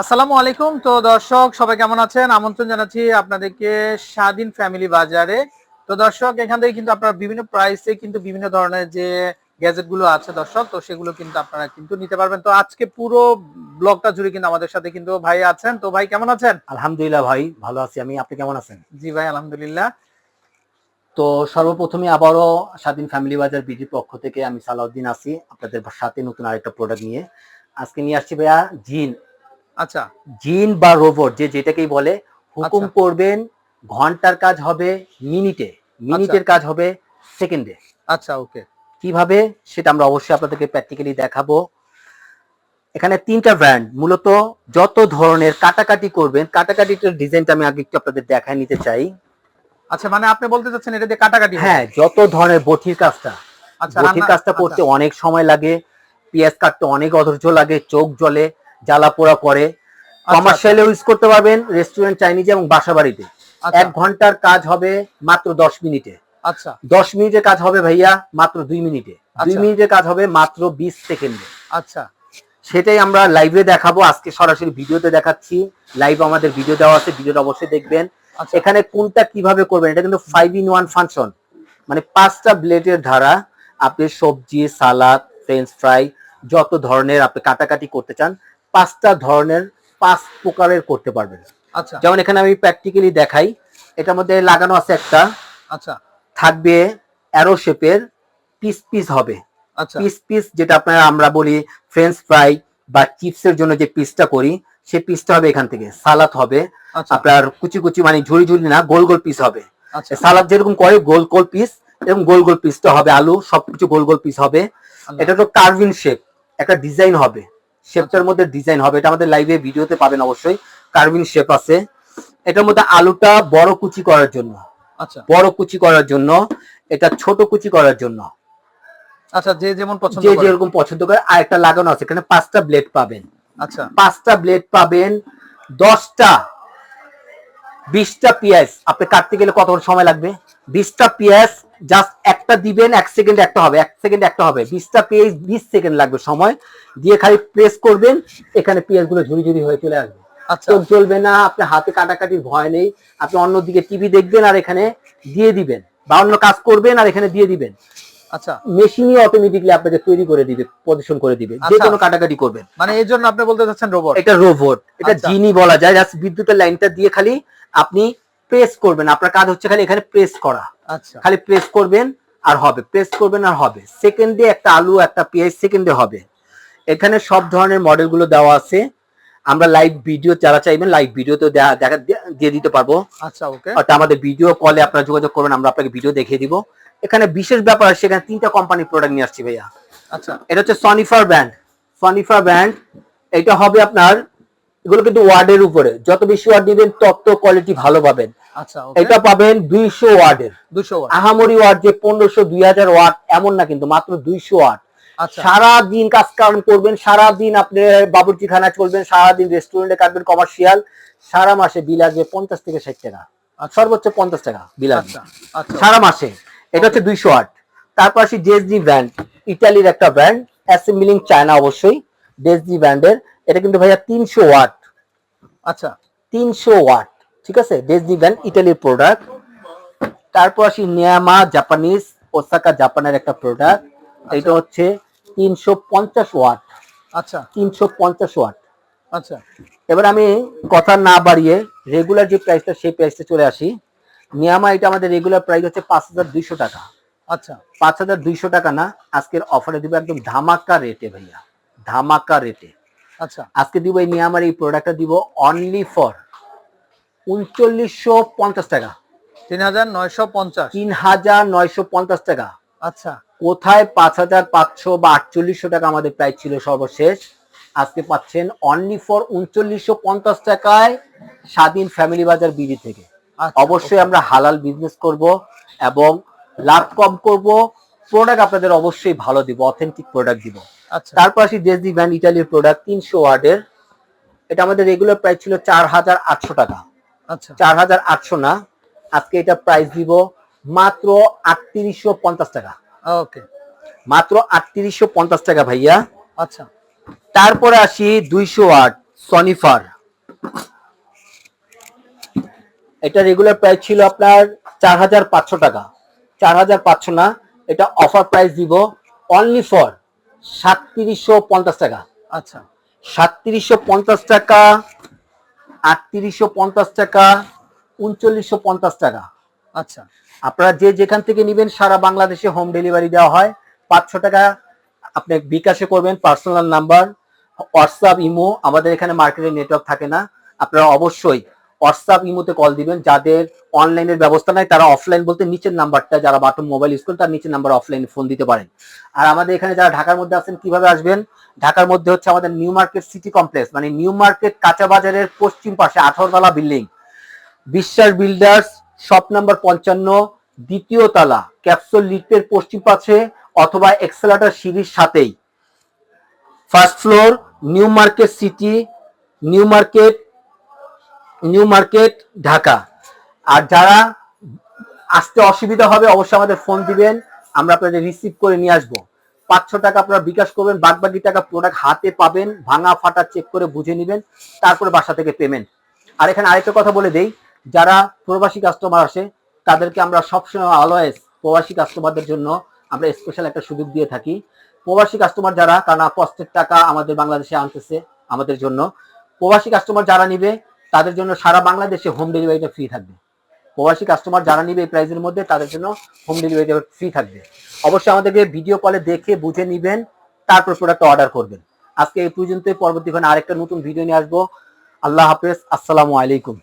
আসসালামু আলাইকুম। তো দর্শক সবাই কেমন আছেন? আমন্ত্রণ জানাচ্ছি আপনাদেরকে স্বাধীন ফ্যামিলি বাজারে। তো দর্শক এখান থেকে কিন্তু আপনারা বিভিন্ন প্রাইসে কিন্তু বিভিন্ন ধরনের যে গ্যাজেটগুলো আছে দর্শক তো সেগুলো কিন্তু আপনারা কিন্তু নিতে পারবেন। তো আজকে পুরো ব্লগটা জুড়ে কিন্তু আমাদের সাথে কিন্তু ভাই আছেন। তো ভাই কেমন আছেন? আলহামদুলিল্লাহ ভাই ভালো আছি। আমি আপনি কেমন আছেন? জি ভাই আলহামদুলিল্লাহ। তো সর্বপ্রথমে আবারও স্বাধীন ফ্যামিলি বাজার বিডির পক্ষ থেকে আমি সালাউদ্দিন আছি আপনাদের সাথে নতুন আরেকটা প্রোডাক্ট নিয়ে। আজকে নিয়ে আসছি ভাইয়া জিন। আচ্ছা। জিন বা রোবট যে যেটাকেই বলে হুকুম আচ্ছা। করবেন ঘণ্টার কাজ হবে মিনিটে মিনিটের কাজ হবে সেকেন্ডে। আচ্ছা ওকে। কীভাবে? সেটা আমরা অবশ্যই আপনাদেরকে প্র্যাকটিক্যালি দেখাবো। এখানে তিনটা ব্র্যান্ড মূলত যত ধরনের কাটাকাটি করবেন কাটাকাটিটার ডিজাইনটা আমি আগে একটু আপনাদের দেখায় নিতে চাই। আচ্ছা মানে আপনি বলতে চাচ্ছেন এটা দিয়ে কাটাকাটি হ্যাঁ যত ধরনের বটির কাজটা। আচ্ছা বটির কাজটা আচ্ছা, করতে অনেক সময় লাগে পেঁয়াজ কাটতে অনেক অধৈর্য লাগে চোখ জ্বলে জ্বালা পোড়া করে। আচ্ছা, কমার্শিয়ালে ইউজ করতে পারবেন রেস্টুরেন্ট চাইনিজ এবং বাসা বাড়িতে। আচ্ছা। এক ঘণ্টার কাজ হবে মাত্র দশ মিনিটে। আচ্ছা। দশ মিনিটের কাজ হবে ভাইয়া মাত্র দুই মিনিটে। দুই আচ্ছা। মিনিটের কাজ হবে মাত্র বিশ সেকেন্ডে। আচ্ছা। সেটাই আমরা লাইভে দেখাবো। আজকে সরাসরি ভিডিওতে দেখাচ্ছি। লাইভ আমাদের ভিডিও দেওয়া আছে ভিডিওটা অবশ্যই দেখবেন। আচ্ছা। এখানে কোনটা কীভাবে করবেন এটা কিন্তু ফাইভ ইন ওয়ান ফাংশন মানে পাঁচটা ব্লেডের ধারা আপনি সবজি সালাদ ফ্রেঞ্চ ফ্রাই যত ধরনের আপনি কাটাকাটি করতে চান পাঁচটা ধরনের পাঁচ প্রকারের করতে পারবেন আচ্ছা। যেমন এখানে আমি প্র্যাকটিক্যালি দেখাই এটার মধ্যে লাগানো আছে একটা। আচ্ছা। থাকবে অ্যারো শেপের পিস পিস হবে। আচ্ছা। পিস পিস যেটা আপনার আমরা বলি ফ্রেঞ্চ ফ্রাই বা চিপসের জন্য যে পিসটা করি সেই পিসটা হবে এখান থেকে। সালাদ হবে। আচ্ছা। আপনার কুচি কুচি মানে ঝুড়ি ঝুড়ি না গোল গোল পিস হবে। আচ্ছা। সালাদ যেরকম করে গোল গোল পিস এরকম গোল গোল পিসটা হবে আলু সবকিছু গোল গোল পিস হবে। এটা তো কার্ভিন শেপ একটা ডিজাইন হবে। শেপটার মধ্যে ডিজাইন হবে। এটা আমাদের লাইভে ভিডিওতে পাবেন অবশ্যই। কার্ভিন শেপ আছে। এটার মধ্যে আলুটা বড় কুচি করার জন্য। আচ্ছা। বড় কুচি করার জন্য। এটা ছোট কুচি করার জন্য। আচ্ছা যে যেমন পছন্দ যে যেরকম পছন্দ করে। আর একটা লাগানো আছে। এখানে পাঁচটা ব্লেড পাবেন। আচ্ছা। পাঁচটা ব্লেড পাবেন। দশটা বিশটা পেঁয়াজ। আপনি কাটতে গেলে কত সময় লাগবে? বিশটা পেঁয়াজ জাস্ট একটা দিবেন এক সেকেন্ড একটা হবে এক সেকেন্ড একটা হবে। বিশটা পেঁয়াজ বিশ সেকেন্ড লাগবে সময়। দিয়ে খালি প্রেস করবেন এখানে পেঁয়াজগুলো ঝুড়ি ঝুড়ি হয়ে চলে আসবে। আচ্ছা। চোখ জ্বলবে না আপনি হাতে কাটাকাটির ভয় নেই। আপনি অন্যদিকে টিভি দেখবেন আর এখানে দিয়ে দিবেন। বা অন্য কাজ করবেন আর এখানে দিয়ে দিবেন। আচ্ছা। মেশিনই অটোমেটিকলি আপনাকে তৈরি করে দিবে পজিশন করে দিবে। যে আচ্ছা। কোনো কাটাকাটি করবেন। মানে এই জন্য আপনি বলতে চাচ্ছেন রোবট এটা রোবট এটা আচ্ছা। জিনি বলা যায়। জাস্ট বিদ্যুতের লাইনটা দিয়ে খালি আপনি প্রেস করবেন। আপনার কাজ হচ্ছে খালি এখানে প্রেস করা। আচ্ছা। খালি প্রেস করবেন। আর হবে প্রেস করবেন আর হবে। সেকেন্ডে একটা আলু একটা পেঁয়াজ সেকেন্ডে হবে। এখানে সব ধরনের মডেলগুলো দেওয়া আছে। আমরা লাইভ ভিডিও যারা চাইবেন লাইভ ভিডিওতে দেখা দিয়ে দিতে পারব। আচ্ছা ওকে অর্থাৎ আমাদের ভিডিও কলে আপনারা যোগাযোগ করবেন আমরা আপনাকে ভিডিও দেখিয়ে দিব। এখানে বিশেষ ব্যাপার আছে এখানে তিনটা কোম্পানির প্রোডাক্ট নিয়ে আসছি ভাইয়া। আচ্ছা। এটা হচ্ছে সনিফার ব্র্যান্ড সনিফার ব্র্যান্ড এটা হবে আপনার এগুলো কিন্তু ওয়ার্ডের উপরে। যত বেশি ওয়ার্ড দিবেন তত কোয়ালিটি ভালো পাবেন। এটা পাবেন দুইশো ওয়ার্ডের। 200 ওয়াট আহামরি ওয়ার্ড যে পনেরোশো দুই হাজার ওয়াট এমন না কিন্তু মাত্র দুইশো ওয়াট আচ্ছা। সারা দিন কাজ কাম করবেন সারা দিন আপনি বাবুর্চি খানা চলবেন সারা দিন রেস্টুরেন্টে কাটবেন কমার্শিয়াল সারা মাসে বিল আসবে পঞ্চাশ থেকে ষাট টাকা। সর্বোচ্চ পঞ্চাশ টাকা বিল আসবে। আচ্ছা আচ্ছা। সারা মাসে। এটা হচ্ছে দুইশো আট তারপর আসি জেসডি ব্র্যান্ড ইটালির একটা ব্র্যান্ড অ্যাসেম্বলিং চায়না অবশ্যই ডেসডি ব্র্যান্ডের এটা কিন্তু ভাইয়া তিনশো ওয়াট আচ্ছা। তিনশো ওয়াট ঠিক আছে? ডেসডি ব্র্যান্ড ইটালির প্রোডাক্ট তারপর আসি নিয়ামা জাপানিজ ওসাকা জাপানের একটা প্রোডাক্ট এটা হচ্ছে তিনশো পঞ্চাশ ওয়াট। আচ্ছা। তিনশো পঞ্চাশ ওয়াট। আচ্ছা। এবার আমি কথা না বাড়িয়ে রেগুলার যে প্রাইসটা সেই প্রাইসটা চলে আসি। নিয়ামা এটা আমাদের রেগুলার প্রাইস হচ্ছে পাঁচ হাজার দুইশো টাকা। আচ্ছা। পাঁচ হাজার দুইশো টাকা না আজকের অফারে দিব একদম ধামাকা রেটে ভাইয়া। ধামাকা রেটে আচ্ছা। আজকে দিব এই নিয়ে আমার এই প্রোডাক্টটা দিব অনলি ফর উনচল্লিশশো পঞ্চাশ টাকা। তিন হাজার নয়শো পঞ্চাশ। তিন হাজার নয়শো পঞ্চাশ টাকা। আচ্ছা। কোথায় পাঁচ হাজার পাঁচশো বা আটচল্লিশশো টাকা আমাদের ছিল সর্বশেষ? আজকে পাচ্ছেন অনলি ফর উনচল্লিশশো পঞ্চাশ টাকায় স্বাধীন ফ্যামিলি বাজার বিডি থেকে। আচ্ছা, অবশ্যই আমরা হালাল বিজনেস করব এবং লাভ কম করব। প্রোডাক্ট আপনাদের অবশ্যই ভালো দিব অথেন্টিক প্রোডাক্ট দিব। আচ্ছা। তারপর আসি ডেসডি ব্র্যান্ড ইটালির প্রোডাক্ট তিনশো ওয়ার্ডের এটা আমাদের রেগুলার প্রাইস ছিল চার হাজার আটশো টাকা। চার হাজার আটশো না। আজকে এটা প্রাইস দিব মাত্র আটত্রিশশো পঞ্চাশ টাকা। ওকে মাত্র আটত্রিশশো পঞ্চাশ টাকা ভাইয়া। আচ্ছা। তারপরে আসি দুইশো ওয়াট সনিফার এটা রেগুলার প্রাইস ছিল আপনার চার হাজার পাঁচশো টাকা। চার হাজার পাঁচশো না এটা অফার প্রাইস দিব অনলি ফর সাতত্রিশশো পঞ্চাশ টাকা। আচ্ছা। সাতত্রিশশো পঞ্চাশ টাকা আটত্রিশশো পঞ্চাশ টাকা উনচল্লিশশো পঞ্চাশ টাকা। আচ্ছা। আপনারা যে যেখান থেকে নেবেন সারা বাংলাদেশে হোম ডেলিভারি দেওয়া হয়। পাঁচশো টাকা আপনি বিকাশে করবেন পার্সোনাল নাম্বার হোয়াটসঅ্যাপ ইমো আমাদের এখানে মার্কেটে নেটওয়ার্ক থাকে না। আপনারা অবশ্যই হোয়াটসঅ্যাপ ইমোতে কল দিবেন। যাদের অনলাইনের ব্যবস্থা নাই, তারা অফলাইন বলতে নিচের নাম্বারটা যারা বাটন মোবাইল ইউজ করেন, তার নিচের নাম্বার অফলাইনে ফোন দিতে পারেন। আর আমাদের এখানে যারা ঢাকার মধ্যে আছেন, কীভাবে আসবেন? ঢাকার মধ্যে হচ্ছে আমাদের নিউ মার্কেট সিটি কমপ্লেক্স মানে নিউ মার্কেট কাঁচা বাজারের পশ্চিম পাশে আঠারোতলা building Biswas builders shop number পঞ্চান্ন, দ্বিতীয় তলা ক্যাপসুল লিফটের পশ্চিম পাশে, অথবা এক্সেলাটার সিঁড়ির সাথেই। First floor New Market City New Market New Market, Dhaka. আর যারা আসতে অসুবিধা হবে, অবশ্যই আমাদের ফোন দিবেন, আমরা আপনাদের রিসিভ করে নিয়ে আসব। পাঁচশো টাকা আপনারা বিকাশ করবেন বাকি টাকা প্রোডাক্ট হাতে পাবেন, ভাঙা, ফাটা চেক করে বুঝে নেবেন, তারপরে বাসা থেকে পেমেন্ট আর এখানে আরেকটা কথা বলে দেই, যারা প্রবাসী কাস্টমার আসে, তাদেরকে আমরা সবসময় অলওয়েজ প্রবাসী কাস্টমারদের জন্য আমরা স্পেশাল একটা সুযোগ দিয়ে থাকি। প্রবাসী কাস্টমার যারা, কারণ কষ্টের টাকা আমাদের বাংলাদেশে আনতেছে আমাদের জন্য। প্রবাসী কাস্টমার যারা নিবে তাদের জন্য সারা বাংলাদেশে হোম ডেলিভারিটা ফ্রি থাকবে। প্রবাসী কাস্টমার যারা নিবে এই প্রাইসের মধ্যে, তাদের জন্য হোম ডেলিভারিটা ফ্রি থাকবে। অবশ্যই আমাদেরকে ভিডিও কলে দেখে বুঝে নিবেন, তারপর প্রোডাক্ট অর্ডার করবেন। আজকে এই পর্যন্তই পরবর্তীক্ষণে আরেকটা নতুন ভিডিও নিয়ে আসব। আল্লাহ হাফেজ, আসসালামু আলাইকুম।